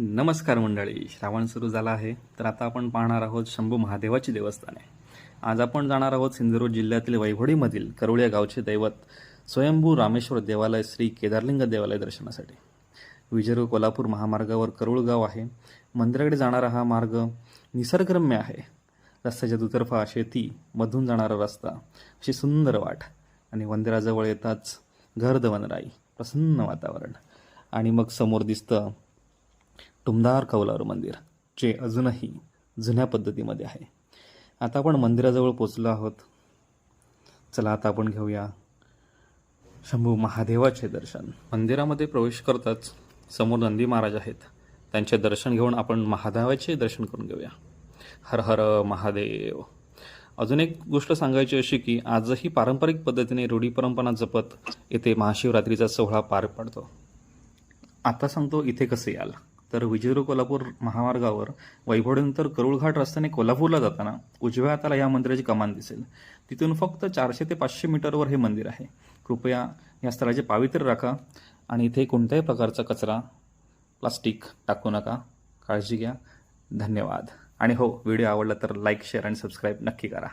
नमस्कार मंडळी. श्रावण सुरू झाला आहे. तर आता आपण पाहणार आहोत शंभू महादेवाची देवस्थाने आज आपण जाणार आहोत सिंधुदुर्ग जिल्ह्यातील वैभोडीमधील करुळ या गावचे दैवत स्वयंभू रामेश्वर देवालय श्री केदारलिंग देवालय दर्शनासाठी. विजयरू कोल्हापूर महामार्गावर करुळ गाव आहे. मंदिराकडे जाणारा हा मार्ग निसर्गरम्य आहे. रस्त्याच्या दुतर्फा शेती मधून जाणारा रस्ता अशी सुंदर वाट आणि मंदिराजवळ येताच गर्द वनराई प्रसन्न वातावरण. आणि मग समोर दिसतं टुमदार कौलारू मंदिर जे अजूनही जुन्या पद्धतीमध्ये आहे. आता आपण मंदिराजवळ पोचलो आहोत. चला आता आपण घेऊया शंभू महादेवाचे दर्शन. मंदिरामध्ये प्रवेश करताच समोर नंदी महाराज आहेत. त्यांचे दर्शन घेऊन आपण महादेवाचे दर्शन करून घेऊया. हर हर महादेव. अजून एक गोष्ट सांगायची अशी की आजही पारंपरिक पद्धतीने रूढी परंपरा जपत येथे महाशिवरात्रीचा सोहळा पार पडतो. आता सांगतो इथे कसे याल. तर विजयरू कोल्हापूर महामार्गावर वैभवनंतर करुळघाट रस्त्याने कोल्हापूरला जाताना उजव्या हाताला या मंदिराची कमान दिसेल. तिथून फक्त चारशे ते पाचशे मीटरवर हे मंदिर आहे. कृपया या स्थळाचे पावित्र्य राखा आणि इथे कोणत्याही प्रकारचा कचरा प्लास्टिक टाकू नका. काळजी घ्या. धन्यवाद. आणि हो व्हिडिओ आवडला तर लाईक शेअर आणि सबस्क्राईब नक्की करा.